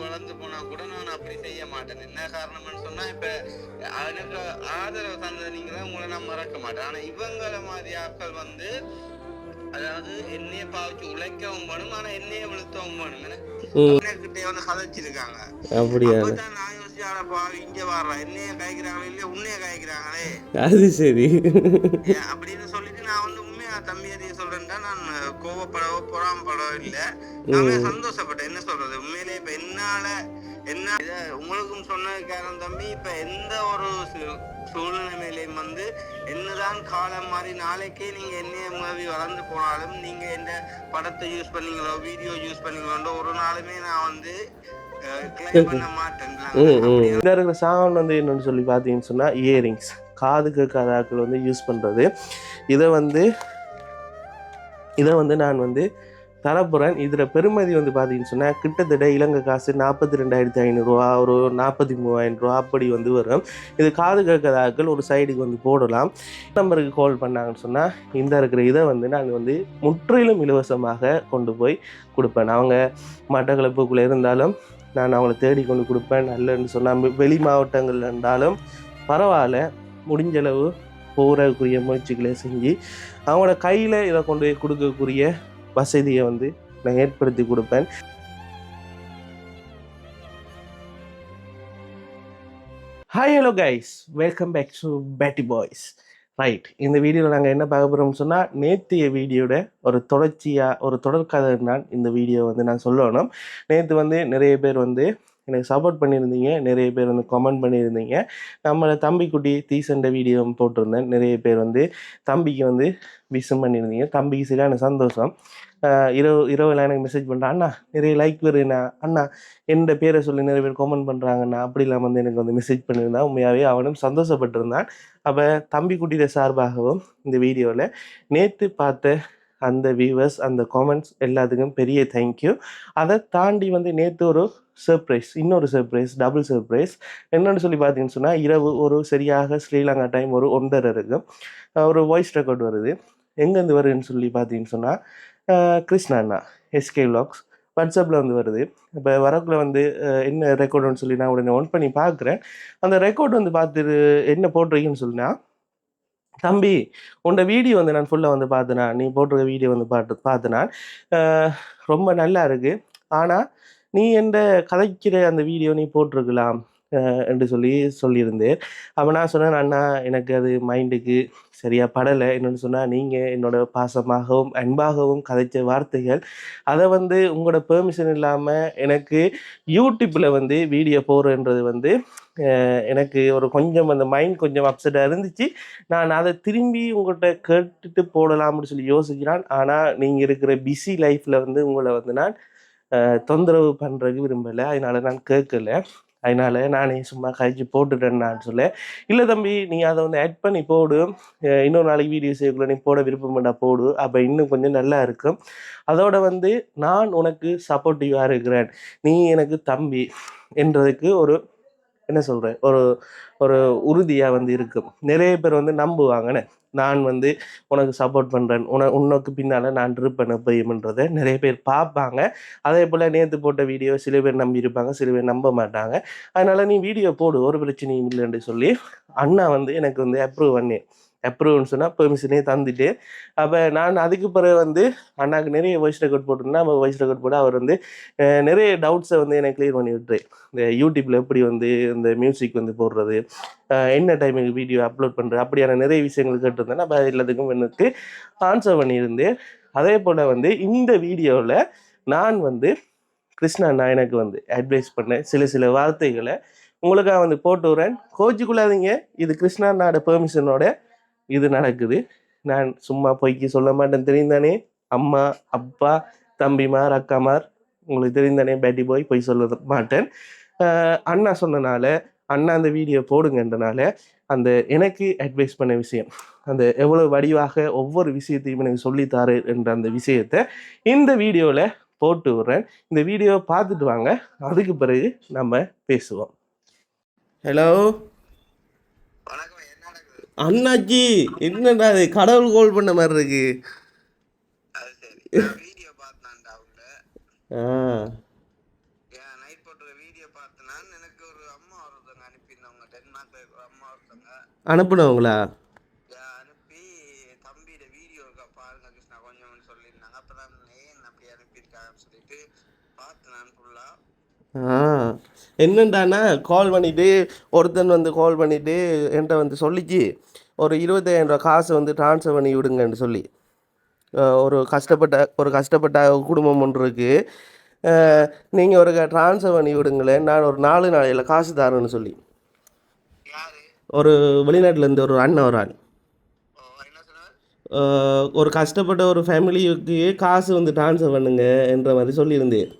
வளர்ந்து போனா கூட நான் அப்படி செய்ய மாட்டேன். என்ன காரணம்னு சொன்னா இப்ப எனக்கு ஆதரவு தந்த நீங்க தான் உங்களை நான் மறக்க மாட்டேன். ஆனா இவங்கள மாதிரி ஆட்கள் வந்து அதாவது என்னைய பாவிச்சு உழைக்கவும் வேணும் ஆனா என்னைய விழுத்தவும் வேணும். கிட்டே வந்து கதைச்சிருக்காங்க அப்படியா? நான் யோசிச்சு ஆனா பாவி இங்க வர்றா என்னைய காய்க்கிறாங்களே இல்லையா? உன்னைய காய்க்கிறாங்களே. அது சரி. அப்படின்னு சொல்லிட்டு நான் வந்து சொல்றேன்டா நான் கோவப்படவோ பொறாமப்படவோ இல்ல. நான் சந்தோஷப்பட்டேன். என்ன சொல்றது? உண்மையிலே இப்ப என்னால என்ன இத உங்களுக்கும் சொன்னதுக்காரன் தம்பி இப்ப எந்த ஒரு சூழ்நிலையிலையும் வந்து என்னதான் காலம் மாறி நாளைக்கே நீங்க என்னைய மூவி வளர்ந்து போனாலும் நீங்க எந்த படத்தை யூஸ் பண்ணீங்களோ வீடியோ யூஸ் பண்ணீங்களோ ஒரு நாளுமே நான் வந்து இந்த இருக்கிற சாமான் வந்து என்னன்னு சொல்லி பார்த்தீங்கன்னு சொன்னால் இயரிங்ஸ் காது கேட்காத ஆட்கள் வந்து யூஸ் பண்ணுறது இதை வந்து இதை வந்து நான் வந்து தரப்புறேன். இதில் பெருமதி வந்து பார்த்தீங்கன்னு சொன்னால் கிட்டத்தட்ட இலங்கை காசு நாற்பத்தி ரெண்டாயிரத்தி ஐநூறுரூவா ஒரு நாற்பத்தி மூவாயிரம் ரூபா அப்படி வந்து வரும். இது காது கேட்காத ஒரு சைடுக்கு வந்து போடலாம். நம்பருக்கு கால் பண்ணாங்கன்னு சொன்னால் இந்த இருக்கிற இதை வந்து நான் வந்து முற்றிலும் இலவசமாக கொண்டு போய் கொடுப்பேன். அவங்க மட்டக்களப்புக்குள்ளே இருந்தாலும் நான் அவங்கள தேடி கொண்டு கொடுப்பேன். நல்லன்னு சொன்னால் வெளி மாவட்டங்கள் இருந்தாலும் பரவாயில்ல. முடிஞ்சளவு போகிறதுக்குரிய முயற்சிகளை செஞ்சு அவங்களோட கையில் இதை கொண்டு போய் கொடுக்கக்கூடிய வசதியை வந்து நான் ஏற்படுத்தி கொடுப்பேன். Hi hello guys welcome back to Batti boys right இந்த வீடியோவில் நாங்கள் என்ன பார்க்க போகிறோம்னு சொன்னால் நேற்றைய வீடியோட ஒரு தொடர்ச்சியாக ஒரு தொடர்கதை நான் இந்த வீடியோ வந்து நான் சொல்லணும் நேற்று வந்து நிறைய பேர் வந்து எனக்கு சப்போர்ட் பண்ணியிருந்தீங்க. நிறைய பேர் வந்து கமெண்ட் பண்ணியிருந்தீங்க. நம்மளை தம்பிக்குட்டி தீசண்ட வீடியோ போட்டிருந்தேன். நிறைய பேர் வந்து தம்பிக்கு வந்து விஷம் பண்ணியிருந்தீங்க. தம்பிக்கு சரியான சந்தோஷம். இரவு இரவில் எனக்கு மெசேஜ் பண்ணுறேன் அண்ணா நிறைய லைக் வருண்ணா அண்ணா என்னோட பேரை சொல்லி நிறைய பேர் கமெண்ட் பண்ணுறாங்கண்ணா அப்படிலாம் வந்து எனக்கு வந்து மெசேஜ் பண்ணியிருந்தான் உண்மையாகவே அவனும் சந்தோஷப்பட்டிருந்தான். அப்போ தம்பி தம்பிக்குட்டியோட சார்பாகவும் இந்த வீடியோவில் நேற்று பார்த்த அந்த வியூவர்ஸ் அந்த காமெண்ட்ஸ் எல்லாத்துக்கும் பெரிய தேங்க்யூ அதை தாண்டி வந்து நேற்று ஒரு சர்ப்ரைஸ் இன்னொரு சர்ப்ரைஸ் டபுள் சர்ப்ரைஸ் என்னென்னு சொல்லி பார்த்தீங்கன்னு சொன்னால் இரவு ஒரு சரியாக ஸ்ரீலங்கா டைம் ஒரு ஒன்றரை இருக்கும். ஒரு வாய்ஸ் ரெக்கார்ட் வருது. எங்கேருந்து வருதுன்னு சொல்லி பார்த்தீங்கன்னு சொன்னால் கிருஷ்ணா அண்ணா எஸ்கே vlogs. வாட்ஸ்அப்பில் வந்து வருது. இப்போ வரக்குள்ள வந்து என்ன ரெக்கார்டுன்னு சொல்லி நான் உடனே ஒன் பண்ணி பார்க்குறேன். அந்த ரெக்கார்ட் வந்து பார்த்துட்டு என்ன போட்டிருக்கீங்கன்னு சொல்லினா தம்பி உன்னோட வீடியோ வந்து நான் ஃபுல்லாக வந்து பார்த்தேனா நீ போட்டிருக்க வீடியோ வந்து பார்த்து பார்த்தேனா ரொம்ப நல்லா இருக்குது ஆனால் நீ எந்த கதைக்கிற அந்த வீடியோ நீ போட்டிருக்கலாம். என்று சொல்லி சொல்லியிருந்தேன். அப்போ நான் சொன்னேன் அண்ணா எனக்கு அது மைண்டுக்கு சரியாக படலை. என்னென்னு சொன்னால் நீங்கள் என்னோட பாசமாகவும் அன்பாகவும் கதைச்ச வார்த்தைகள் அதை வந்து உங்களோட பெர்மிஷன் இல்லாமல் எனக்கு யூடியூப்பில் வந்து வீடியோ போடுறன்றது வந்து எனக்கு ஒரு கொஞ்சம் அந்த மைண்ட் கொஞ்சம் அப்செட்டாக இருந்துச்சு. நான் அதை திரும்பி உங்கள்கிட்ட கேட்டுட்டு போடலாம்னு சொல்லி யோசிக்கிறான். ஆனால் நீங்கள் இருக்கிற பிஸி லைஃப்பில் வந்து உங்களை வந்து நான் தொந்தரவு பண்ணுறதுக்கு விரும்பலை. அதனால நான் கேட்கல. அதனால நானே சும்மா கழிச்சு போட்டுட்டேன் நான் சொல்ல இல்லை தம்பி நீ அதை வந்து ஆட் பண்ணி போடு. இன்னொரு நாளைக்கு வீடியோ செய்யக்குள்ள நீ போட விருப்பப்பட்டா போடு. அப்போ இன்னும் கொஞ்சம் நல்லா இருக்கும். அதோட வந்து நான் உனக்கு சப்போர்ட்டிவாக இருக்கிறேன். நீ எனக்கு தம்பி என்றதுக்கு ஒரு என்ன சொல்கிறேன் ஒரு ஒரு உறுதியாக வந்து இருக்கும். நிறைய பேர் வந்து நம்புவாங்கன்னு. நான் வந்து உனக்கு சப்போர்ட் பண்ணுறேன் உன உனக்கு பின்னால் நான் இருப்பேன் எப்பயும்ன்றதை நிறைய பேர் பார்ப்பாங்க. அதே போல் நேற்று போட்ட வீடியோ சில பேர் நம்பி இருப்பாங்க சில பேர் நம்ப மாட்டாங்க. அதனால் நீ வீடியோ போடு ஒரு பிரச்சனையும் இல்லைன்னு சொல்லி அண்ணா வந்து எனக்கு வந்து அப்ரூவ் பண்ணேன் அப்ரூவ்னு சொன்னால் பெர்மிஷனே தந்துட்டு அப்போ நான் அதுக்கு பிறகு வந்து அண்ணாக்கு நிறைய வாய்ஸ் ரெக்கார்ட் போட்டிருந்தேன். நம்ம வாய்ஸ் ரெக்கார்ட் போட்டு அவர் வந்து நிறைய டவுட்ஸை வந்து எனக்கு கிளியர் பண்ணி விட்டுரு. இந்த யூடியூப்பில் எப்படி வந்து இந்த மியூசிக் வந்து போடுறது என்ன டைமுக்கு வீடியோ அப்லோட் பண்ணுறது அப்படியான நிறைய விஷயங்கள் கேட்டிருந்தேன். அப்போ எல்லாத்துக்கும் எனக்கு ஆன்சர் பண்ணியிருந்தேன் அதே போல் வந்து இந்த வீடியோவில் நான் வந்து கிருஷ்ணா நான் எனக்கு வந்து அட்வைஸ் பண்ண சில சில வார்த்தைகளை உங்களுக்காக வந்து போட்டு வரேன் கோச்சிக்குள்ளாதீங்க. இது கிருஷ்ணா நாட பெர்மிஷனோட இது நடக்குது. நான் சும்மா பொய்க்கு சொல்ல மாட்டேன். தெரிந்தானே அம்மா அப்பா தம்பிமார் அக்காமார் உங்களுக்கு தெரிந்தானே? பேட்டி போய் பொய் சொல்ல மாட்டேன். அண்ணா சொன்னனால அண்ணா அந்த வீடியோ போடுங்கன்றனால அந்த எனக்கு அட்வைஸ் பண்ண விஷயம் அந்த எவ்வளவு வடிவாக ஒவ்வொரு விஷயத்தையும் எனக்கு சொல்லித்தாரு என்ற அந்த விஷயத்தை இந்த வீடியோவில் போட்டு விடுறேன். இந்த வீடியோ பார்த்துட்டு வாங்க. அதுக்கு பிறகு நம்ம பேசுவோம். ஹலோ அண்ணாச்சி என்னடா இது? கடவுள் கோல் பண்ண மாதிரி இருக்கு. அது சரி. வீடியோ பார்த்தான்டா உள்ள ஆ. அனுப்புனவங்களா? ஆ. என்னண்டானா கால் பண்ணிவிட்டு ஒருத்தன் வந்து கால் பண்ணிவிட்டு என்கிட்ட வந்து சொல்லிச்சு. ஒரு இருபத்தாயிரம் ரூபா காசு வந்து ட்ரான்ஸ்ஃபர் பண்ணி விடுங்கன்னு சொல்லி. ஒரு கஷ்டப்பட்ட ஒரு கஷ்டப்பட்ட குடும்பம் ஒன்று இருக்குது நீங்கள் ஒரு ட்ரான்ஸ்ஃபர் பண்ணி விடுங்களேன். நான் ஒரு நாலு நாளையில் காசு தரேன்னு சொல்லி. யாரு? ஒரு வெளிநாட்டிலேருந்து ஒரு அண்ணன் ஒரு ஆள் ஒரு கஷ்டப்பட்ட ஒரு ஃபேமிலிக்கு காசு வந்து ட்ரான்ஸ்ஃபர் பண்ணுங்க என்ற மாதிரி சொல்லியிருந்தேன்.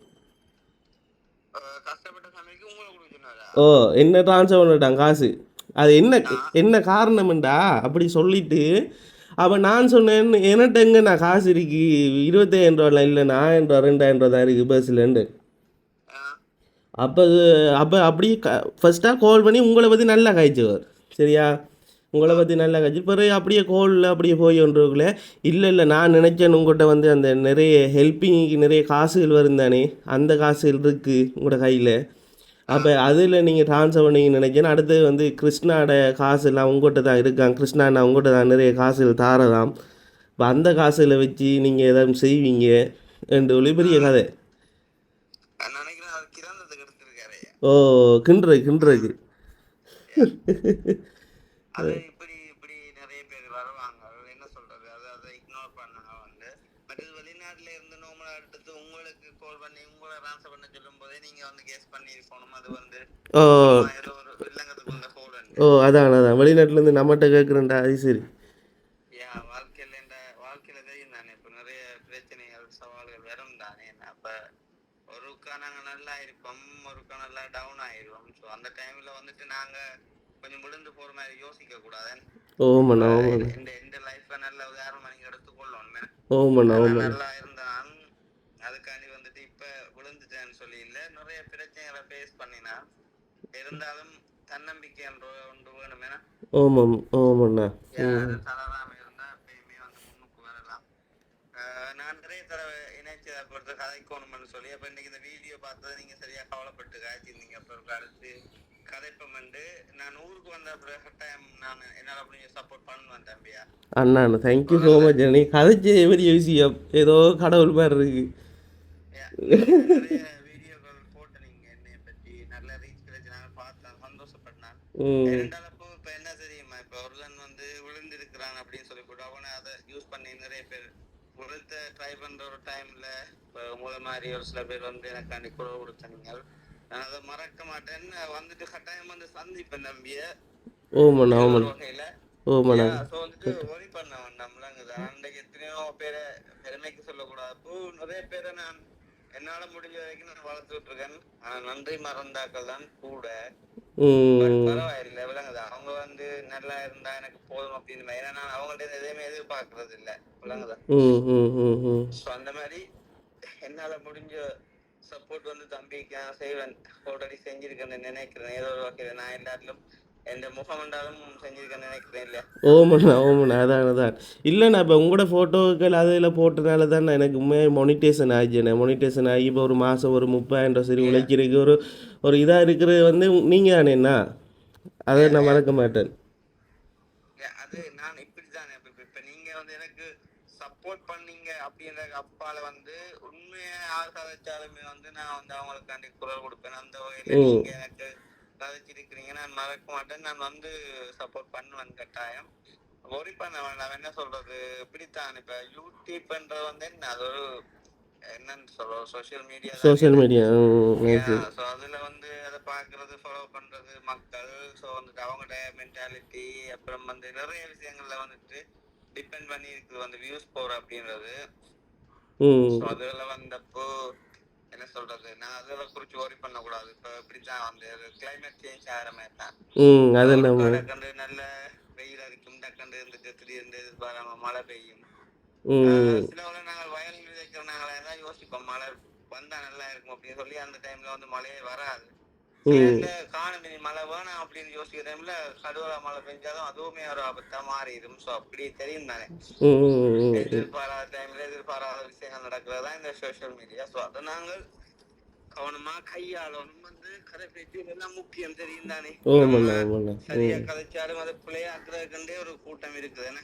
ஓ என்ன ட்ரான்ஸ்ஃபர் பண்ணிட்டான் காசு? அது என்ன என்ன காரணம்டா? அப்படி சொல்லிட்டு அப்போ நான் சொன்னேன் என்கிட்ட எங்கே நான் காசு இருக்கு? இருபத்தாயிரம் ரூபாலாம் இல்லை நான் ரூபா ரெண்டாயிரம் ரூபா தான் இருக்குது பஸ்ஸில்ண்டு அப்போ அப்போ அப்படியே க ஃபஸ்ட்டாக கால் பண்ணி உங்களை பற்றி நல்லா காய்ச்சுவார். சரியா? உங்களை பற்றி நல்லா காய்ச்சி பிறகு அப்படியே கோலில் அப்படியே போய் ஒன்றுக்குள்ள இல்லை இல்லை நான் நினச்சேன் உங்கள்கிட்ட வந்து அந்த நிறைய ஹெல்ப்பிங்க்கு நிறைய காசுகள் வருந்தானே அந்த காசுகள் இருக்குது உங்களோட கையில். அப்போ அதில் நீங்கள் ட்ரான்ஸ்ஃபர் பண்ணீங்க நினைச்சேன் அடுத்து வந்து கிருஷ்ணாட காசு எல்லாம் உங்கள்கிட்ட தான் இருக்கான் கிருஷ்ணா நான் உங்கள்கிட்ட தான் நிறைய காசுகள் தாரதாம் இப்போ அந்த காசுகளை வச்சு நீங்கள் எதாவது செய்வீங்க ரெண்டு ஒளி பெரிய கதை. நினைக்கிறேன் ஓ கிண்டுறது கிண்டுறதுக்கு அது இப்படி இப்படி நிறைய பேர் வருவாங்க என்ன சொல்றது அது அதை இக்னோர் பண்ணாங்க வந்து மற்றது வெளிநாட்டுல இருந்து நோமலா எடுத்து உங்களுக்கு கால் பண்ணி உங்களை ட்ரான்ஸ்ஃபர் பண்ண சொல்லும் போதே நீங்க வந்து கேஸ் பண்ணிருக்கணும் அது வந்து ஓ. ஓ அதான் அதான். வெளிநாட்டிலேருந்து நம்மகிட்ட கேட்குறேன்டா அது சரி. கொஞ்சம் விழுந்து போற மாதிரி யோசிக்க கூடாது ஓமண்ணா ஓமண்ணா இந்த நல்ல உதாரணமா எடுத்துக்கொள்ளணும். ஓமண்ணா ஓமண்ணா நல்லா இருந்தான் அதுக்காண்டி வந்துட்டு இப்ப விழுந்துட்டேன்னு சொல்லி இல்ல நிறைய பிரச்சனைகளை ஃபேஸ் பண்ணினா இருந்தாலும் தன்னம்பிக்கை ஒன்று வேணும். ஏன்னா ஓமம் ஓமண்ணா இருந்தா எப்பயுமே வந்து முன்னுக்கு வரலாம். நான் நிறைய தடவை இணைச்சதை பொறுத்து கதைக்கணும்னு சொல்லி அப்ப இன்னைக்கு இந்த வீடியோ பார்த்தது நீங்க சரியா கவலைப்பட்டு காய்ச்சிருந்தீங்க. அப்புறம் அடுத்து கதைப்பம் வந்து நான் ஊருக்கு வந்த அப்புறம் கட்டாயம் நான் என்னால சப்போர்ட் பண்ணுவேன் தம்பியா அண்ணா அண்ணா தேங்க்யூ ஸோ மச் நீ கதைச்ச பெரிய விஷயம். ஏதோ கடவுள் மாதிரி இருக்கு நிறைய வீடியோக்கள் போட்டு நீங்க என்னைய பத்தி நல்ல ரீச் கிடைச்சு நான் பார்த்தேன் இரண்டாலப்போ இப்ப என்ன தெரியுமா? இப்ப ஒருத்தன் வந்து விழுந்திருக்கிறான் அப்படின்னு சொல்லி போட்டு அவனை அதை யூஸ் பண்ணி நிறைய பேர் விழுத்த ட்ரை பண்ற ஒரு டைம்ல இப்ப உங்களை மாதிரி ஒரு சில பேர் வந்து எனக்காண்டி குரல் நான் அதை மறக்க மாட்டேன் வந்துட்டு கட்டாயம் வந்து சந்திப்பேன் நம்பிய ஓமண்ணா ஒரு ஓமண்ணா வகையில ஓமண்ணா ஸோ வந்துட்டு ஒரி பண்ண வேண்டாம்லங்குது அன்றைக்கு எத்தனையோ பேரை பெருமைக்கு சொல்லக்கூடாது. நிறைய பேரை நான் என்னால முடிஞ்ச வரைக்கும் நான் வளர்த்துட்டு இருக்கேன். ஆனா நன்றி மறந்தாக்கள் தான் கூட. பரவாயில்ல விளங்குதா அவங்க வந்து நல்லா இருந்தா எனக்கு போதும் அப்படின்னு. ஏன்னா நான் அவங்கள்ட்ட எதையுமே எதிர்பார்க்கறது இல்ல விளங்குதா ஸோ அந்த மாதிரி என்னால முடிஞ்ச சப்போர்ட் வந்து தம்பிக்கு நான் செய்வேன். ஆல்ரெடி செஞ்சிருக்கேன்னு நினைக்கிறேன். ஏதோ ஒரு வகையில. நான் எல்லாத்திலும் ஓமண்ணா ஓமண்ணா அதான் அதான். இல்லைண்ணா இப்போ உங்களோட ஃபோட்டோக்கள் அதில் போட்டனால தான் எனக்கு உண்மையாக மொனிட்டேஷன் ஆச்சுண்ணே மொனிட்டேஷன் ஆகி இப்போ ஒரு மாதம் ஒரு முப்பதாயிரம் சரி உழைக்கிறதுக்கு ஒரு ஒரு இதாக இருக்கிறது வந்து நீங்கள் தானேண்ணா அதை நான் மறக்க மாட்டேன். அது நான் இப்படிதான். இப்ப இப்ப- இப்ப நீங்க வந்து எனக்கு சப்போர்ட் பண்ணீங்க அப்படின்ற அப்பால வந்து உண்மையா யார் கதைச்சாலுமே வந்து நான் வந்து அவங்களுக்காண்டி குரல் கொடுப்பேன். அந்த வகையில ம். நீங்க எனக்கு கதைச்சிருக்கிறீங்க நான் மறக்க மாட்டேன். நான் வந்து சப்போர்ட் பண்ணுவேன் கட்டாயம். ஒரி பண்ண வேண்டாம். என்ன சொல்றது? இப்படித்தான். இப்ப யூடியூப்ன்றது வந்து என்ன? அது ஒரு என்னன்னு சொல்றோம் social media social media so அதுல வந்து அதை பார்க்கறது ஃபாலோ பண்றது மக்கள். ஸோ வந்துட்டு அவங்களோட மென்டாலிட்டி அப்புறம் வந்து நிறைய விஷயங்கள்ல வந்துட்டு டிபெண்ட் பண்ணி இருக்குது வந்து வியூஸ் போற அப்படின்றது. ஸோ அதுல வந்தப்போ என்ன சொல்றது? நான் அதில் குறிச்சு ஒரி பண்ணக்கூடாது. இப்போ இப்படிதான் வந்து கிளைமேட் சேஞ்ச் ஆகிற மாதிரி தான். ம் அது நம்ம டக்கண்டு நல்ல வெயில் அடிக்கும் டக்கண்டு இருந்துட்டு திடீர்னு எதிர்பாராம மழை பெய்யும். சில நாங்கள் வயல் விதைக்கிற நாங்களே யோசிப்போம். மழை வந்தா நல்லா இருக்கும் அப்படின்னு சொல்லி அந்த டைம்ல வந்து மழையே வராது. காணமி மழை வேணாம் அப்படின்னு யோசிக்கிற டைம்ல கடுவலா மழை பெஞ்சாலும் அதுவுமே ஒரு ஆபத்தா மாறிடும். சோ அப்படி தெரியும் தானே. எதிர்பாராத டைம்ல எதிர்பாராத விஷயங்கள் நடக்கிறதா இந்த சோஷியல் மீடியா சோ அதை நாங்கள் கவனமா கையாளணும். வந்து கதை பேச்சு இதெல்லாம் முக்கியம் தெரியும் தானே. சரியா கதைச்சாலும் அதை பிள்ளையாக்குறதுக்குண்டே ஒரு கூட்டம் இருக்குதுன்னு.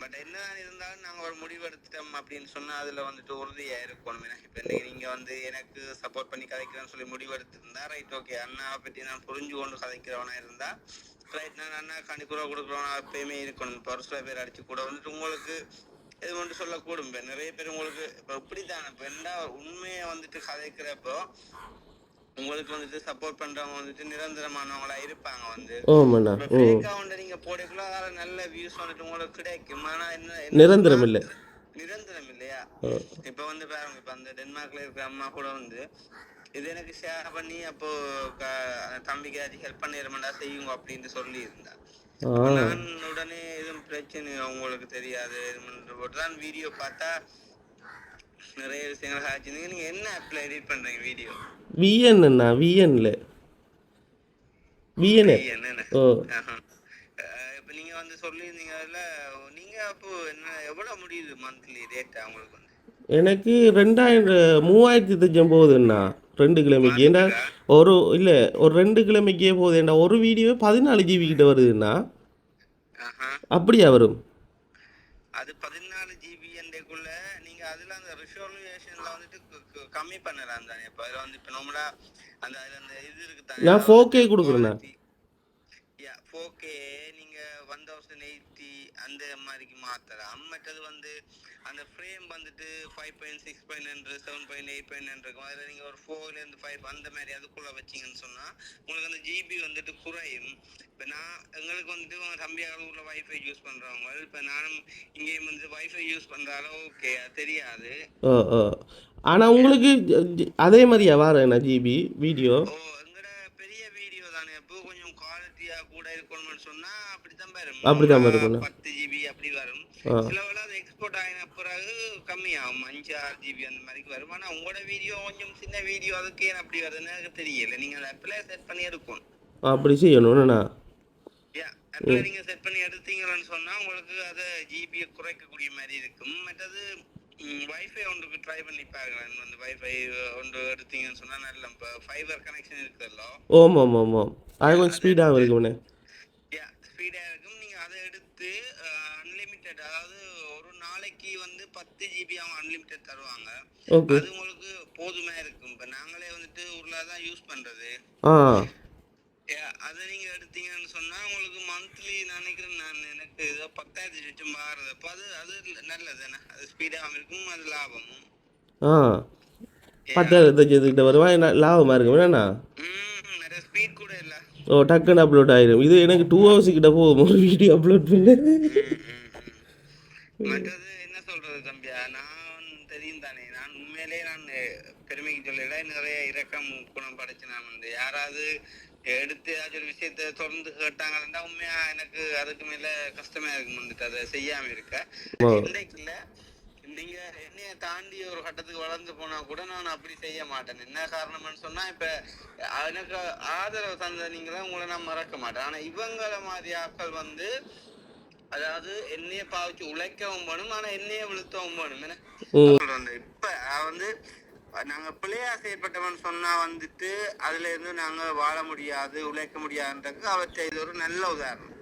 பட் என்னதான் இருந்தாலும் நாங்க ஒரு முடிவு எடுத்துட்டோம் அப்படின்னு சொன்னா அதுல வந்துட்டு உறுதியா இருக்கணும். எனக்கு இப்ப இன்னைக்கு நீங்க வந்து எனக்கு சப்போர்ட் பண்ணி கதைக்கிறேன்னு சொல்லி முடிவு ரைட் ஓகே அண்ணாவை பத்தி நான் புரிஞ்சு கொண்டு கதைக்கிறவனா இருந்தா ரைட் நான் அண்ணா கணிக்குறவா கொடுக்குறவனா எப்பயுமே இருக்கணும். இப்போ ஒரு சில பேர் அடிச்சு கூட வந்துட்டு உங்களுக்கு இது மட்டும் சொல்லக்கூடும். இப்போ நிறைய பேர் உங்களுக்கு இப்ப இப்படிதான் இப்ப என்ன உண்மையை வந்துட்டு கதைக்கிறப்போ உங்களுக்கு வந்துட்டு சப்போர்ட் பண்றவங்க வந்துட்டு நிரந்தரமானவங்களா இருப்பாங்க வந்து. ம். fake account நீங்க போடக்குள்ள அதால நல்ல வியூஸ் வந்துட்டு உங்களுக்கு கிடைக்கும். ஆனா என்ன நிரந்தரம் இல்லை. நிரந்தரம் இல்லையா. இப்ப வந்து பாருங்க இப்ப அந்த டென்மார்க்ல இருக்கிற அம்மா கூட வந்து இது எனக்கு ஷேர் பண்ணி அப்போ தம்பிக்கு ஏதாச்சும் ஹெல்ப் பண்ணிடுமெண்டா செய்யுங்க அப்படின்னு சொல்லி இருந்தா நான் உடனே எதுவும் பிரச்சனை உங்களுக்கு தெரியாது. தான் வீடியோ பார்த்தா நிறைய விஷயங்கள் ஆச்சுங்க நீங்க என்ன ஆப்ல எடிட் பண்றீங்க வீடியோ விஎன்ண்ணா விஎன்ல விஎன் ஓ. இப்ப நீங்க வந்து சொல்லியிருந்தீங்க அதுல நீங்க அப்போ என்ன எவ்வளவு முடியுது மந்த்லி ரேட் உங்களுக்கு வந்து? எனக்கு ரெண்டாயிரம் மூவாயிரத்தி தஞ்சம் போகுதுண்ணா ரெண்டு கிழமைக்கு ஏண்டா ஒரு இல்லை ஒரு ரெண்டு கிழமைக்கே போகுதுண்ணா ஒரு வீடியோ பதினாலு ஜிபி கிட்ட வருதுண்ணா. அப்படியா வரும்? அது பதினாலு கம்மி பண்ணலாம் தானே இப்ப அதுல வந்து இப்ப நம்மளா அந்த அதுல அந்த இது இருக்கு நான் 4K கொடுக்குறேண்ணா. ஃபோர் கே நீங்க ஒன் தௌசண்ட் எயிட்டி அந்த மாதிரிக்கு மாத்தலாம் மற்றது வந்து அந்த ஃப்ரேம் வந்துட்டு five point six point hundred seven point eight point hundred இருக்கும். அதில் நீங்கள் ஒரு ஃபோர்ல இருந்து ஃபைவ் அந்த மாதிரி அதுக்குள்ள வச்சீங்கன்னு சொன்னா உங்களுக்கு அந்த ஜிபி வந்துட்டு குறையும். இப்போ நான் எங்களுக்கு வந்துட்டு உங்க தம்பி ஊர்ல வைஃபை யூஸ் பண்றவங்க இப்போ நானும் இங்கேயும் வந்து வைஃபை யூஸ் பண்றாலும் ஓகே தெரியாது. ஆனால் உங்களுக்கு அதே மாதிரியா? வரேண்ணா ஜிபி வீடியோ. பெரிய வீடியோ தானே. அப்போ கொஞ்சம் குவாலிட்டியா கூட இருக்கணும்னு சொன்னா அப்படித்தான் வரும் அப்படித்தான் வரும்ண்ணா. பத்து ஜிபி அப்படி வரும். ஆ. சில வேளை அது எக்ஸ்போர்ட் ஆகின பிறகு கம்மியாகும். அஞ்சு ஆறு ஜிபி அந்த மாதிரிக்கு வரும். ஆனா உங்களோட வீடியோ கொஞ்சம் சின்ன வீடியோ அதுக்கு ஏன் அப்படி வருதுன்னு எனக்கு தெரியல. நீங்க அதை அப்ளை செட் பண்ணி எடுக்கணும். அப்படி செய்யணும்ண்ணா யா அப்ளை நீங்க செட் பண்ணி எடுத்தீங்கன்னு சொன்னா உங்களுக்கு அதை ஜிபியை குறைக்கக்கூடிய மாதிரி இருக்கும். மற்றது வைஃபை ஒன்றுக்கு ட்ரை பண்ணி பாருங்களேன். வந்து வைஃபை ஒன்று எடுத்தீங்கன்னு சொன்னா நல்ல இப்போ ஃபைபர் கனெக்ஷன் இருக்குதല്ലോ ஓம் ஆமாம் ஆமாம். அது கொஞ்சம் ஸ்பீடாக இருக்கும்ண்ணே யா ஸ்பீடா இருக்கும். நீங்க அதை எடுத்து அன்லிமிட்டெட் அதாவது ஒரு நாளைக்கு வந்து பத்து ஜிபி அவங்க அன்லிமிட்டெட் தருவாங்க. அது உங்களுக்கு போதுமா இருக்கும். இப்ப நாங்களே வந்துட்டு ஊர்ல தான் யூஸ் பண்றது ஆ Yeah, அதை நீங்க எடுத்தீங்கன்னு சொன்னா உங்களுக்கு மந்த்லி நினைக்கிறேன் நான். எனக்கு ஏதோ பத்தாயிரத்தி சுற்றம் மாறுது அப்போ அது அது நல்லது தானே அது ஸ்பீடாகவும் இருக்கும் அது லாபமும். ஆ. பத்தாயிரத்தி தஞ்சத்துக்கிட்ட வருவா என்ன லாபமாக இருக்கும்? என்னண்ணா? நிறைய ஸ்பீட் கூட இல்லை. ஓ டக்குன்னு அப்லோட் ஆயிரும். இது எனக்கு டூ ஹவர்ஸ் கிட்ட போகும். ஒரு வீடியோ அப்லோட் பண்ண. மற்றது என்ன சொல்றது தம்பியா? நான் தெரியும் தானே. நான் உண்மையிலே நான் பெருமைக்கு சொல்லல நிறைய இரக்கம் குணம் படைச்சு நான் வந்து யாராவது எடுத்து ஏதாச்சும் ஒரு விஷயத்த தொடர்ந்து கேட்டாங்கன்னா உண்மையா எனக்கு அதுக்கு மேல கஷ்டமா வந்துட்டு அதை செய்யாம இருக்க. இல்ல நீங்க என்னைய தாண்டி ஒரு கட்டத்துக்கு வளர்ந்து போனா கூட நான் அப்படி செய்ய மாட்டேன். என்ன காரணம்னு சொன்னா இப்ப எனக்கு ஆதரவு தந்த நீங்கள உங்களை நான் மறக்க மாட்டேன். ஆனா இவங்கள மாதிரி ஆட்கள் வந்து அதாவது என்னைய பாவிச்சு உழைக்கவும் வேணும் ஆனா என்னைய விழுத்தவும் வேணும். என்ன இப்ப வந்து நாங்க பிள்ளையா செயற்பட்டவன் சொன்னா வந்துட்டு அதுல இருந்து நாங்க வாழ முடியாது உழைக்க முடியாதுன்றதுக்கு அவற்றை இது ஒரு நல்ல உதாரணம்.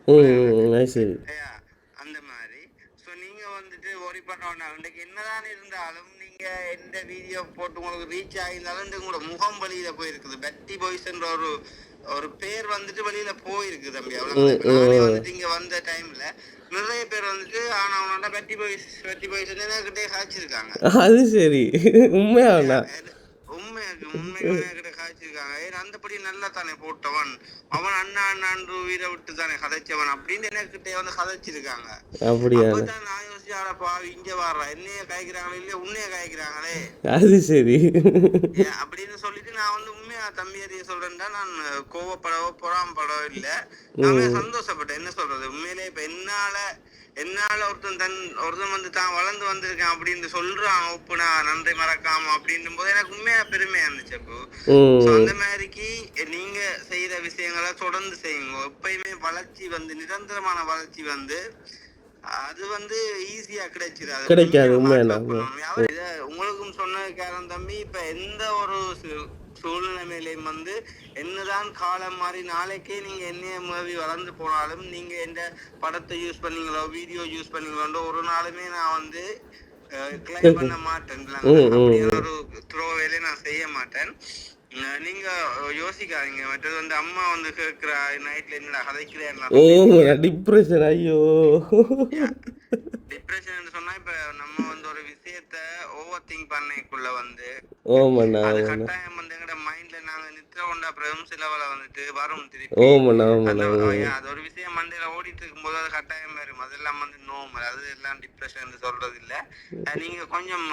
அந்த மாதிரி. சோ நீங்க வந்துட்டு ஒரி பண்ண வேண்டாம் இன்றைக்கு என்னதான் இருந்தாலும் நீங்க எந்த வீடியோ போட்டு உங்களுக்கு ரீச் ஆகியிருந்தாலும் உங்களோட முகம் வெளியில போயிருக்குது. பெட்டி பாய்ஸ்ன்ற ஒரு ஒரு பேர் வந்துட்டு வெளியில போயிருக்கு தம்பி. அவ்வளவு வந்துட்டு இங்க வந்த டைம்ல நிறைய பேர் வந்துட்டு ஆனா அவனோட பெட்டி பாய்ஸ் பெட்டி பாய்ஸ் கிட்டே காய்ச்சிருக்காங்க. அது சரி. உண்மையாண்ணா. உண்மையாக்கு உண்மையாக கிட்ட காய்ச்சிருக்காங்க. ஏன் அந்தபடி நல்லா தானே போட்டவன். அவன் அண்ணா அண்ணான்று வீரை விட்டு தானே கதைச்சவன் அப்படின்னு வந்து கதைச்சிருக்காங்க. அப்படியா நான் இங்க வர்றா என்னைய காய்க்கிறாங்களே இல்லையா? உன்னைய காய்க்கிறாங்களே. அது சரி. அப்படின்னு சொல்லிட்டு நான் வந்து உண்மையா தம்பியறிய சொல்றேன்டா. நான் கோவப்படவோ பொறாமப்படவோ இல்ல. நான் சந்தோஷப்பட்டேன். என்ன சொல்றது? உண்மையிலே இப்ப என்னால என்னால ஒருத்தன் தன் ஒருத்தன் வந்து தான் வளர்ந்து வந்திருக்கான் அப்படின்னு சொல்றான். ஒப்புனா நன்றி மறக்காம அப்படின்னும் போது எனக்கு உண்மையா பெருமையா இருந்துச்சு அப்போ. அந்த மாதிரிக்கு நீங்க செய்யற விஷயங்களை தொடர்ந்து செய்யுங்க. எப்பயுமே வளர்ச்சி வந்து நிரந்தரமான வளர்ச்சி வந்து அது வந்து ஈஸியா கிடைச்சிடாது கிடைக்காது, உங்களுக்கும் சொன்ன காரணம் தம்பி இப்ப எந்த ஒரு சூழ்நிலையிலையும் வந்து என்னதான் காலம் மாறி நாளைக்கே நீங்க என்னைய மூவி வளர்ந்து போனாலும் நீங்க எந்த படத்தை யூஸ் பண்ணீங்களோ வீடியோ யூஸ் பண்ணீங்களோ ஒரு நாளுமே நான் வந்து கிளைம் பண்ண மாட்டேன். அப்படியான ஒரு த்ரோ வேலையை நான் செய்ய மாட்டேன். நீங்க யோசிக்காதீங்க. மற்றது வந்து அம்மா வந்து கேட்கிறா நைட்ல என்ன கதைக்கிறேன் ஓ டிப்ரெஷன் ஐயோ. டிப்ரெஷன் சொன்னா இப்ப நம்ம வந்து ஒரு விஷயத்த ஓவர் திங்க் பண்ணக்குள்ள வந்து ஓமண்ணா அது கட்டாயம் வந்து எங்கட மைண்ட்ல நாங்க நித்திர கொண்ட அப்புறம் சிலவள வந்துட்டு வரும் திருப்பி. ஓமண்ணா ஓமண்ணா அது ஒரு விஷயம் மண்டையில ஓடிட்டு இருக்கும்போது அது கட்டாயம் வரும் அதெல்லாம் வந்து நோமல் அது எல்லாம் டிப்ரெஷன் சொல்றது இல்ல நீங்க கொஞ்சம்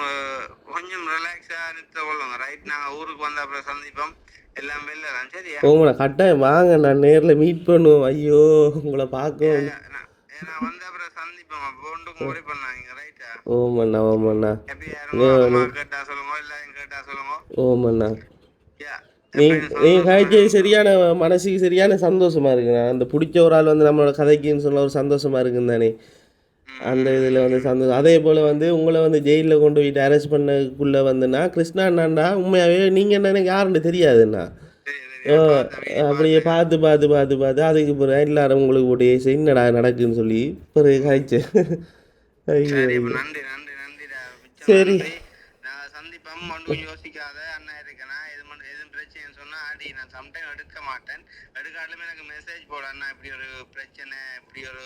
கொஞ்சம் ரிலாக்ஸா நிறுத்த கொள்ளுங்க. ரைட் நாங்க ஊருக்கு வந்த அப்புறம் சந்திப்போம். எல்லாம் வெளில சரியா? ஓமண்ணா கட்டாயம். வாங்க நான் நேர்ல மீட் பண்ணுவோம். ஐயோ உங்களை பார்க்கவும். ஓமண்ணா ஓமண்ணா. ஓமண்ணா. Yeah. நீ எப்ப நீ எனக்கு காய்ச்சல் சரியான மனசுக்கு சரியான சந்தோஷமா இருக்குண்ணா. அந்த பிடிச்ச ஒரு ஆள் வந்து நம்மளோட கதைக்குன்னு சொல்ல ஒரு சந்தோஷமா இருக்குன்னு தானே? அந்த இதில் வந்து சந்தோஷம். அதே போல் வந்து உங்களை வந்து ஜெயிலில் கொண்டு போயிட்டு அரெஸ்ட் பண்ணக்குள்ளே வந்துன்னா கிருஷ்ணா அண்ணாண்டா உண்மையாகவே நீங்கள் என்ன எனக்கு யாருன்னு தெரியாதுண்ணா. அப்படியே பார்த்து பார்த்து பார்த்து பார்த்து அதுக்கு பிறகு எல்லாரும் உங்களுக்கு "ஏய், என்னடா நடக்குன்னு சொல்லி பிறகு காய்ச்சி. சரி யோசிக்காத. அண்ணா இருக்கேனா மட்டும் எதுவும் பிரச்சனை சொன்னா அடி நான் சம்டைம் எடுக்க மாட்டேன். எடுக்காட்டிலுமே எனக்கு மெசேஜ் போட அண்ணா இப்படி ஒரு பிரச்சனை இப்படி ஒரு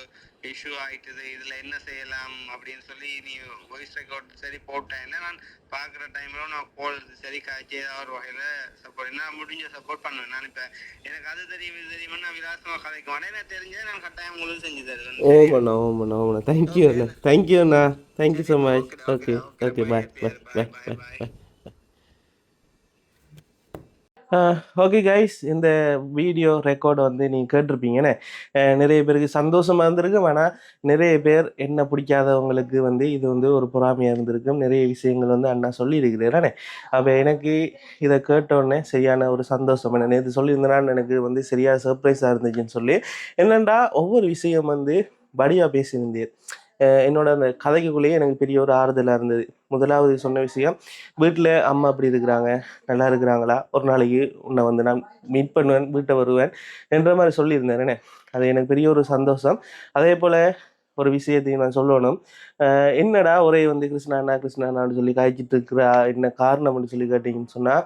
இஷ்யூ ஆயிட்டுது இதுல என்ன செய்யலாம் அப்படின்னு சொல்லி நீ வாய்ஸ் ரெக்கார்ட் சரி போட்டேன்னா நான் பாக்குற டைம்ல நான் கால் சரி காய்ச்சி ஏதாவது ஒரு வகையில சப்போர்ட் என்ன முடிஞ்ச சப்போர்ட் பண்ணுவேன் நான் இப்ப. எனக்கு அது தெரியும் இது தெரியுமா நான் விலாசமா கதைக்க மாட்டேன் எனக்கு தெரிஞ்சதை நான் கட்டாயம் உங்களுக்கு செஞ்சு தருவேன். ஓமண்ணா ஓமண்ணா ஓமண்ணா தேங்க்யூ அண்ணா. Thank you Anna. Thank you so much okay okay bye bye bye bye bye okay guys இந்த வீடியோ ரெக்கார்டு வந்து நீங்கள் கேட்டிருப்பீங்கன்னு நிறைய பேருக்கு சந்தோஷமாக இருந்திருக்கும். ஆனால் நிறைய பேர் என்ன பிடிக்காதவங்களுக்கு வந்து இது வந்து ஒரு பொறாமையாக இருந்திருக்கும். நிறைய விஷயங்கள் வந்து அண்ணா சொல்லியிருக்கிறேன் அப்போ எனக்கு இதை கேட்டோடனே சரியான ஒரு சந்தோஷம். என்ன நேற்று சொல்லியிருந்தேனான்னு எனக்கு வந்து சரியாக சர்ப்ரைஸாக இருந்துச்சுன்னு சொல்லி என்னென்னா ஒவ்வொரு விஷயம் வந்து படியாக பேசியிருந்தேன் என்னோட அந்த கதைக்குள்ளேயே எனக்கு பெரிய ஒரு ஆறுதலாக இருந்தது. முதலாவது சொன்ன விஷயம் வீட்டில் அம்மா அப்படி இருக்கிறாங்க நல்லா இருக்கிறாங்களா? ஒரு நாளைக்கு உன்னை வந்து நான் மீட் பண்ணுவேன் வீட்டை வருவேன் என்ற மாதிரி சொல்லியிருந்தேன். என்ன? அது எனக்கு பெரிய ஒரு சந்தோஷம். அதே போல் ஒரு விஷயத்தையும் நான் சொல்லணும். என்னடா ஒரே வந்து கிருஷ்ணாண்ணா கிருஷ்ணாண்ணான்னு சொல்லி காய்ச்சிட்டு இருக்கிறா? என்ன காரணம்னு சொல்லி கேட்டிங்கன்னு சொன்னால்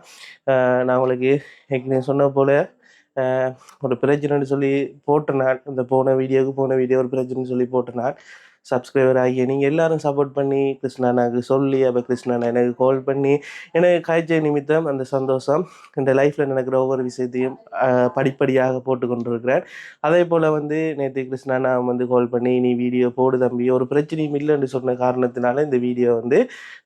நான் உங்களுக்கு ஏற்கனவே சொன்ன போல் ஒரு பிரச்சனைன்னு சொல்லி போட்டேன் நான் இந்த போன வீடியோவுக்கு போன வீடியோ ஒரு பிரச்சனைன்னு சொல்லி போட்டேன் நான் சப்ஸ்கிரைபர் ஆகிய நீங்கள் எல்லாரும் சப்போர்ட் பண்ணி கிருஷ்ணாண்ணாக்கு சொல்லி அப்போ கிருஷ்ணா எனக்கு கால் பண்ணி எனக்கு காய்ச்சல் நிமித்தம் அந்த சந்தோஷம் இந்த லைஃப்பில் நடக்கிற ஒவ்வொரு விஷயத்தையும் படிப்படியாக போட்டு கொண்டிருக்கிறேன். அதே போல் வந்து நேற்று கிருஷ்ணா நான் வந்து கால் பண்ணி நீ வீடியோ போடு தம்பி ஒரு பிரச்சனையும் இல்லைன்னு சொன்ன காரணத்தினால இந்த வீடியோ வந்து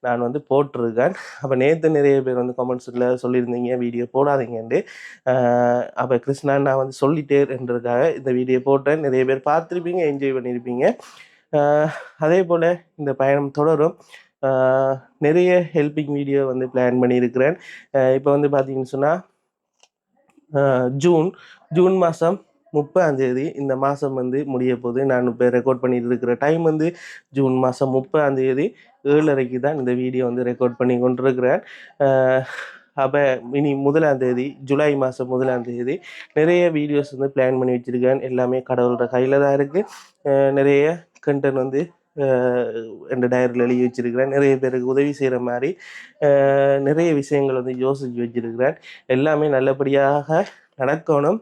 நான் வந்து போட்டிருக்கேன். அப்போ நேற்று நிறைய பேர் வந்து கமெண்ட்ஸில் சொல்லியிருந்தீங்க வீடியோ போடாதீங்கன்ட்டு அப்போ கிருஷ்ணா நான் வந்து சொல்லிட்டே என்றதுக்காக இந்த வீடியோ போட்டேன். நிறைய பேர் பார்த்துருப்பீங்க என்ஜாய் பண்ணியிருப்பீங்க அதே போல் இந்த பயணம் தொடரும். நிறைய ஹெல்பிங் வீடியோ வந்து பிளான் பண்ணியிருக்கிறேன். இப்போ வந்து பார்த்தீங்கன்னு சொன்னால் ஜூன் ஜூன் மாதம் முப்பதாந்தேதி இந்த மாதம் வந்து முடிய போகுது நான் இப்போ ரெக்கார்ட் பண்ணிட்டு இருக்கிற டைம் வந்து ஜூன் மாதம் முப்பதாந்தேதி ஏழரைக்கு தான் இந்த வீடியோ வந்து ரெக்கார்ட் பண்ணி கொண்டிருக்கிறேன். அப்போ இனி முதலாம் தேதி ஜூலை மாதம் முதலாம் தேதி நிறைய வீடியோஸ் வந்து பிளான் பண்ணி வச்சுருக்கேன். எல்லாமே கடவுளோட கையில் தான் இருக்குது நிறைய கண்டன் வந்து என் டயரில் எழுதி வச்சிருக்கிறேன் நிறைய பேருக்கு உதவி செய்கிற மாதிரி நிறைய விஷயங்கள் வந்து யோசித்து வச்சிருக்கிறேன் எல்லாமே நல்லபடியாக நடக்கணும்.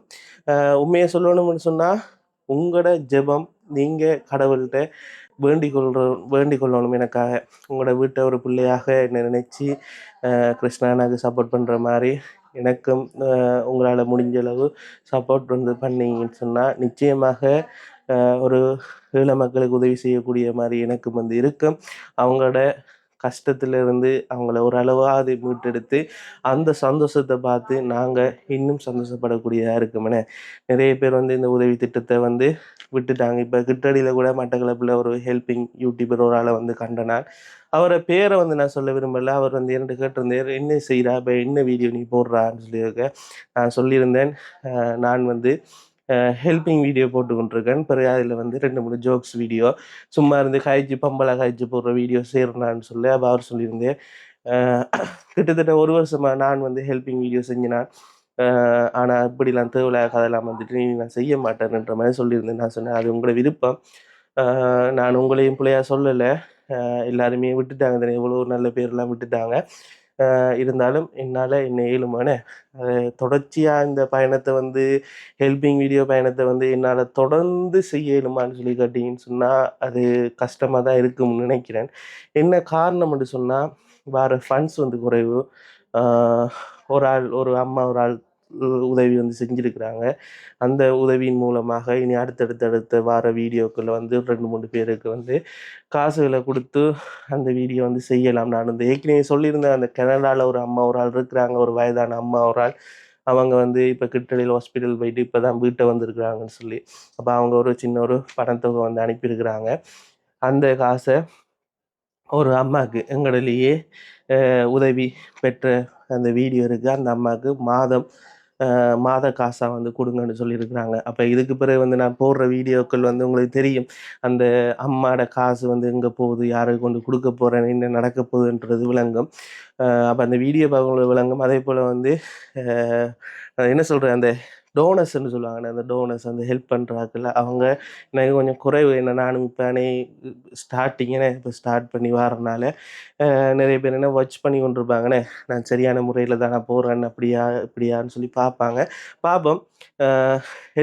உண்மையை சொல்லணும்னு சொன்னால் உங்களோட ஜெபம் நீங்கள் கடவுள்கிட்ட வேண்டிக் கொள்ற வேண்டிக் கொள்ளணும் எனக்காக. உங்களோட வீட்டை ஒரு பிள்ளையாக என்னை நினச்சி கிருஷ்ணானாக்கு சப்போர்ட் பண்ணுற மாதிரி எனக்கும் உங்களால் முடிஞ்ச அளவு சப்போர்ட் வந்து பண்ணீங்கன்னு சொன்னால் நிச்சயமாக ஒரு ஈழ மக்களுக்கு உதவி செய்யக்கூடிய மாதிரி எனக்கும் வந்து இருக்கும். அவங்களோட கஷ்டத்திலிருந்து அவங்கள ஓரளவாக அளவாவது மீட்டெடுத்து அந்த சந்தோஷத்தை பார்த்து நாங்கள் இன்னும் சந்தோஷப்படக்கூடியதாக இருக்குமென நிறைய பேர் வந்து இந்த உதவி திட்டத்தை வந்து விட்டுட்டாங்க. இப்போ கிட்டடியில் கூட மட்டக்களப்பில் ஒரு ஹெல்பிங் யூடியூபர் ஒரு ஆளை வந்து கண்டனார் அவரை பேரை வந்து நான் சொல்ல விரும்பல. அவர் வந்து என்கிட்ட கேட்டிருந்தார் என்ன செய்கிறா இப்போ என்ன வீடியோ நீ போடுறான்னு சொல்லியிருக்க. நான் சொல்லியிருந்தேன். நான் வந்து ஹெல்பிங் வீடியோ போட்டு கொண்டிருக்கேன் பிறகு அதில் வந்து ரெண்டு மூணு ஜோக்ஸ் வீடியோ சும்மா இருந்து காய்ச்சி பம்பளை காய்ச்சி போடுற வீடியோ செய்கிறேன்னு சொல்லி அப்போ அவர் சொல்லியிருந்தேன். கிட்டத்தட்ட ஒரு வருஷமாக நான் வந்து ஹெல்பிங் வீடியோ செஞ்சினான். ஆனால் இப்படிலாம் தேவையில்லாத அதெல்லாம் வந்துட்டு நீ நான் செய்ய மாட்டேன்ன்ற மாதிரி சொல்லியிருந்தேன். நான் சொன்னேன் அது உங்களோட விருப்பம். நான் உங்களையும் பிள்ளையா சொல்லலை. எல்லாருமே விட்டுட்டாங்க. தானே எவ்வளோ நல்ல பேர்லாம் விட்டுட்டாங்க. இருந்தாலும் என்னால் என்ன இயலுமான தொடர்ச்சியாக இந்த பயணத்தை வந்து ஹெல்பிங் வீடியோ பயணத்தை வந்து என்னால் தொடர்ந்து செய்ய இயலுமான்னு சொல்லி கேட்டிங்கன்னு சொன்னால் அது கஷ்டமாக தான் இருக்கும்னு நினைக்கிறேன். என்ன காரணம்னு சொன்னால் வேறு ஃபண்ட்ஸ் வந்து குறைவு. ஒரு ஆள் ஒரு அம்மா ஒரு ஆள் உதவி வந்து செஞ்சுருக்கிறாங்க. அந்த உதவியின் மூலமாக இனி அடுத்தடுத்தடுத்த வார வீடியோக்களில் வந்து ரெண்டு மூணு பேருக்கு வந்து காசுகளை கொடுத்து அந்த வீடியோ வந்து செய்யலாம். நான் இந்த ஏற்கனவே சொல்லியிருந்தேன் அந்த கனடாவில் ஒரு அம்மா ஒரு ஆள் இருக்கிறாங்க. ஒரு வயதான அம்மா ஒரு ஆள். அவங்க வந்து இப்போ கிட்டடியில் ஹாஸ்பிட்டல் போயிட்டு இப்போ தான் வீட்டை வந்திருக்கிறாங்கன்னு சொல்லி. அப்போ அவங்க ஒரு சின்ன ஒரு பணத்தொகை வந்து அனுப்பியிருக்கிறாங்க. அந்த காசை ஒரு அம்மாவுக்கு எங்களிலேயே உதவி பெற்ற அந்த வீடியோ இருக்குது அந்த அம்மாவுக்கு மாதம் மாத காசாக வந்து கொடுங்கன்னு சொல்லியிருக்கிறாங்க. அப்போ இதுக்கு பிறகு வந்து நான் போடுற வீடியோக்கள் வந்து உங்களுக்கு தெரியும். அந்த அம்மாவோட காசு வந்து எங்கே போகுது யாருக்கு கொண்டு கொடுக்க போகிறேன் என்ன நடக்க போகுதுன்றது விளங்கும். அப்போ அந்த வீடியோ பார்க்கும்போது விளங்கும். அதே போல் வந்து என்ன சொல்கிறேன் அந்த டோனர்ஸ்ன்னு சொல்லுவாங்கண்ணே அந்த டோனஸ் அந்த ஹெல்ப் பண்ணுறாக்குல அவங்க எனக்கு கொஞ்சம் குறைவு. என்ன நானும் இப்போனே ஸ்டார்டிங்கே இப்போ ஸ்டார்ட் பண்ணி வரனால நிறைய பேர் என்ன வாட்ச் பண்ணி கொண்டிருப்பாங்கண்ணே நான் சரியான முறையில் தான் நான் அப்படியா இப்படியான்னு சொல்லி பார்ப்பாங்க. பார்ப்போம்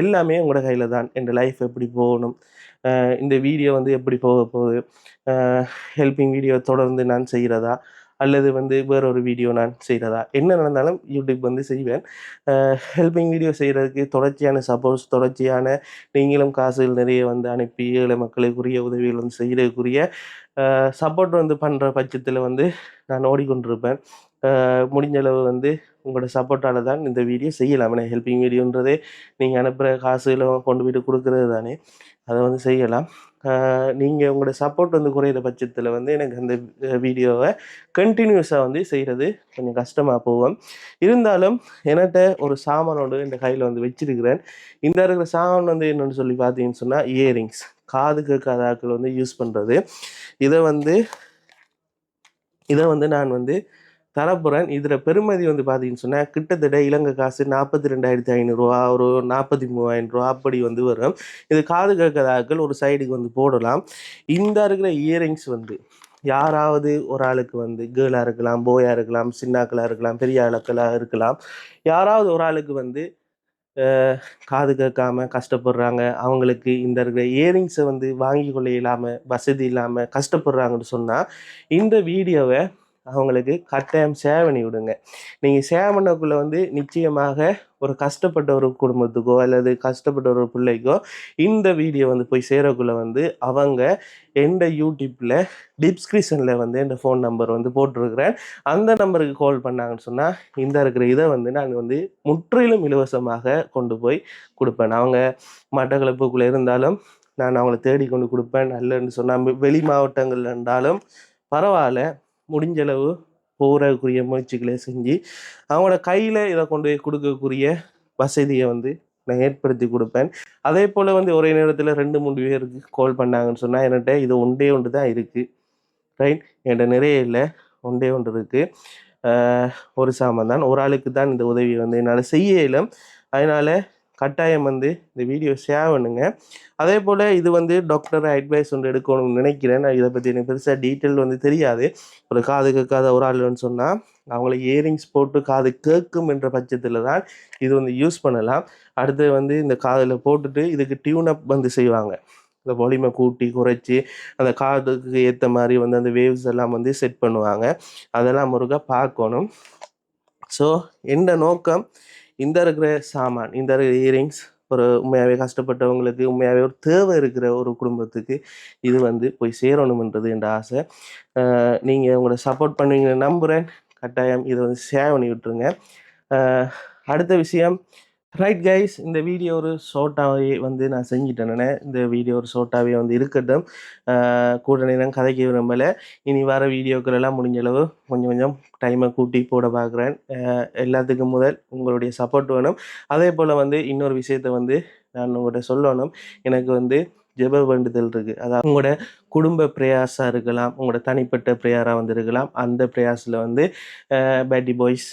எல்லாமே உங்களோட கையில் தான். என் லைஃப் எப்படி போகணும்? இந்த வீடியோ வந்து எப்படி போக போகுது? ஹெல்பிங் வீடியோ தொடர்ந்து நான் செய்கிறதா அல்லது வந்து வேற ஒரு வீடியோ நான் செய்கிறதா என்ன நடந்தாலும் யூடியூப் வந்து செய்வேன். ஹெல்பிங் வீடியோ செய்கிறதுக்கு தொடர்ச்சியான சப்போர்ட்ஸ் தொடர்ச்சியான நீங்களும் காசுகள் நிறைய வந்து அனுப்பி ஏழை மக்களுக்குரிய உதவிகள் வந்து செய்கிறதுக்குரிய சப்போர்ட் வந்து பண்ணுற பட்சத்தில் வந்து நான் ஓடிக்கொண்டிருப்பேன். முடிஞ்சளவு முடிஞ்ச அளவு வந்து உங்களோட சப்போர்ட்டால் தான் இந்த வீடியோ செய்யலாம். ஏன்னா ஹெல்பிங் வீடியோன்றதே நீங்கள் அனுப்புகிற காசுகளை கொண்டு போயிட்டு கொடுக்குறது தானே. அதை வந்து செய்யலாம். நீங்கள் உங்களோட சப்போர்ட் வந்து குறையிற பட்சத்தில் வந்து எனக்கு அந்த வீடியோவை கண்டினியூஸாக வந்து செய்கிறது கொஞ்சம் கஷ்டமாக போகும். இருந்தாலும் என்கிட்ட ஒரு சாமானோடு இந்த கையில் வந்து வச்சிருக்கிறேன். இந்த இருக்கிற சாமான் வந்து என்னென்னு சொல்லி பார்த்தீங்கன்னு சொன்னால் இயரிங்ஸ் காது கேட்காத ஆட்கள் வந்து யூஸ் பண்ணுறது இதை வந்து இதை வந்து நான் வந்து தரப்புறன் இதில் பெருமதி வந்து பார்த்தீங்கன்னு சொன்னால் கிட்டத்தட்ட இலங்கை காசு நாற்பத்தி ரெண்டாயிரத்தி ஐநூறுரூவா ஒரு நாற்பத்தி மூவாயிரம் ரூபா அப்படி வந்து வரும். இது காது கேட்காத ஒரு சைடுக்கு வந்து போடலாம். இந்த இருக்கிற இயரிங்ஸ் வந்து யாராவது ஒரு ஆளுக்கு வந்து கேர்ளாக இருக்கலாம் போயாக இருக்கலாம் சின்னாக்களாக இருக்கலாம் பெரிய ஆளுக்களாக இருக்கலாம். யாராவது ஒரு ஆளுக்கு வந்து காது கேட்காம கஷ்டப்படுறாங்க அவங்களுக்கு இந்த இருக்கிற இயரிங்ஸை வந்து வாங்கி கொள்ள இல்லாமல் வசதி இல்லாமல் கஷ்டப்படுறாங்கன்னு சொன்னால் இந்த வீடியோவை அவங்களுக்கு கட்டாயம் ஷேர் பண்ணி விடுங்க. நீங்கள் ஷேர் பண்ணக்குள்ளே வந்து நிச்சயமாக ஒரு கஷ்டப்பட்ட ஒரு குடும்பத்துக்கோ அல்லது கஷ்டப்பட்ட ஒரு பிள்ளைக்கோ இந்த வீடியோ வந்து போய் சேரக்குள்ள வந்து அவங்க எந்த யூடியூப்பில் டிஸ்கிரிப்ஷனில் வந்து என் ஃபோன் நம்பர் வந்து போட்டிருக்கிறேன். அந்த நம்பருக்கு கால் பண்ணாங்கன்னு சொன்னால் இந்த இருக்கிற இதை வந்து நான் வந்து முற்றிலும் இலவசமாக கொண்டு போய் கொடுப்பேன். அவங்க மட்டக்களப்புக்குள்ளே இருந்தாலும் நான் அவங்கள தேடி கொண்டு கொடுப்பேன். நல்லன்னு சொன்னால் வெளி மாவட்டங்கள் இருந்தாலும் பரவாயில்ல. முடிஞ்சளவு போகிறதுக்குரிய முயற்சிகளை செஞ்சு அவங்களோட கையில் இதை கொண்டு போய் கொடுக்கக்கூடிய வசதியை வந்து நான் ஏற்படுத்தி கொடுப்பேன். அதே போல் வந்து ஒரே நேரத்தில் ரெண்டு மூணு பேருக்கு கால் பண்ணாங்கன்னு சொன்னால் என்கிட்ட இது ஒன்றே ஒன்று தான் இருக்குது ரைட் என்கிட்ட நிறைய இல்லை. ஒன்றே ஒன்று இருக்குது ஒரு சாமான் தான். ஒரு ஆளுக்கு தான் இந்த உதவியை வந்து என்னால் செய்ய இயலும். அதனால் கட்டாயம் வந்து இந்த வீடியோ ஷேர் பண்ணுங்க. அதே போல் இது வந்து டாக்டர் அட்வைஸ் ஒன்று எடுக்கணும்னு நினைக்கிறேன். நான் இதை பற்றி எனக்கு பெருசாக டீட்டெயில் வந்து தெரியாது. ஒரு காது கேட்காத ஒரு ஆளுன்னு சொன்னால் அவங்கள இயரிங்ஸ் போட்டு காது கேட்கும் என்ற பட்சத்தில் தான் இது வந்து யூஸ் பண்ணலாம். அடுத்து வந்து இந்த காதில் போட்டுட்டு இதுக்கு டியூன் அப் வந்து செய்வாங்க. இந்த வால்யூமை கூட்டி குறைச்சி அந்த காதுக்கு ஏற்ற மாதிரி வந்து அந்த வேவ்ஸ் எல்லாம் வந்து செட் பண்ணுவாங்க. அதெல்லாம் முருகா பார்க்கணும். ஸோ எந்த நோக்கம்? இந்த இருக்கிற சாமான் இந்த இருக்கிற இயரிங்ஸ் ஒரு உண்மையாகவே கஷ்டப்பட்டவங்களுக்கு உண்மையாகவே ஒரு தேவை இருக்கிற ஒரு குடும்பத்துக்கு இது வந்து போய் சேரணுமென்றது என்ற ஆசை. நீங்கள் உங்களோட சப்போர்ட் பண்ணுவீங்க நம்புகிறேன் கட்டாயம் இதை வந்து ஷேர் பண்ணி விட்டுருங்க. அடுத்த விஷயம் ரைட் கைஸ் இந்த வீடியோ ஒரு ஷார்ட்டாகவே வந்து நான் செஞ்சிட்டேனே இந்த வீடியோ ஒரு ஷார்ட்டாகவே வந்து இருக்கட்டும். கூட நேரம் கதைக்க விரும்பலை. இனி வர வீடியோக்கள் எல்லாம் முடிஞ்ச அளவு கொஞ்சம் கொஞ்சம் டைமை கூட்டி போட பார்க்குறேன் எல்லாத்துக்கும் முதல் உங்களுடைய சப்போர்ட் வேணும். அதே போல் வந்து இன்னொரு விஷயத்த வந்து நான் உங்கள்கிட்ட சொல்லணும். எனக்கு வந்து ஜெப வேண்டுதல் இருக்குது அதாவது உங்களோட குடும்ப பிரயாசாக இருக்கலாம். உங்களோட தனிப்பட்ட பிரேயராக வந்து இருக்கலாம். அந்த பிரயாஸில் வந்து பேட்டி பாய்ஸ்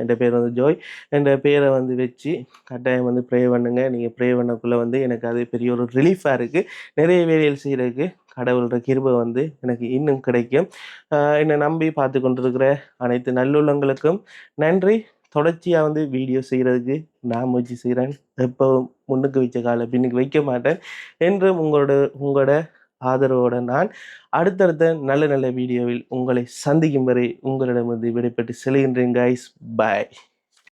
என் பேர் வந்து ஜோய் என் பேரை வந்து வச்சு கட்டாயம் வந்து ப்ரே பண்ணுங்கள் நீங்கள் ப்ரே பண்ணக்குள்ளே வந்து எனக்கு அது பெரிய ஒரு ரிலீஃபாக இருக்குது நிறைய வேலைகள் செய்கிறதுக்கு கடவுளோட கிருபை வந்து எனக்கு இன்னும் கிடைக்கும். என்னை நம்பி பார்த்து கொண்டிருக்கிற அனைத்து நல்லுள்ளங்களுக்கும் நன்றி. தொடர்ச்சியாக வந்து வீடியோ செய்கிறதுக்கு நான் முயற்சி செய்கிறேன் எப்போ முன்னுக்கு வச்ச காலை பின்னுக்கு வைக்க மாட்டேன். என்றும் உங்களோட உங்களோட ஆதரவோடு நான் அடுத்தடுத்த நல்ல நல்ல வீடியோவில் உங்களை சந்திக்கும் வரை உங்களிடமிருந்து விடைபெற்று செல்கின்றேன் கைஸ் பாய்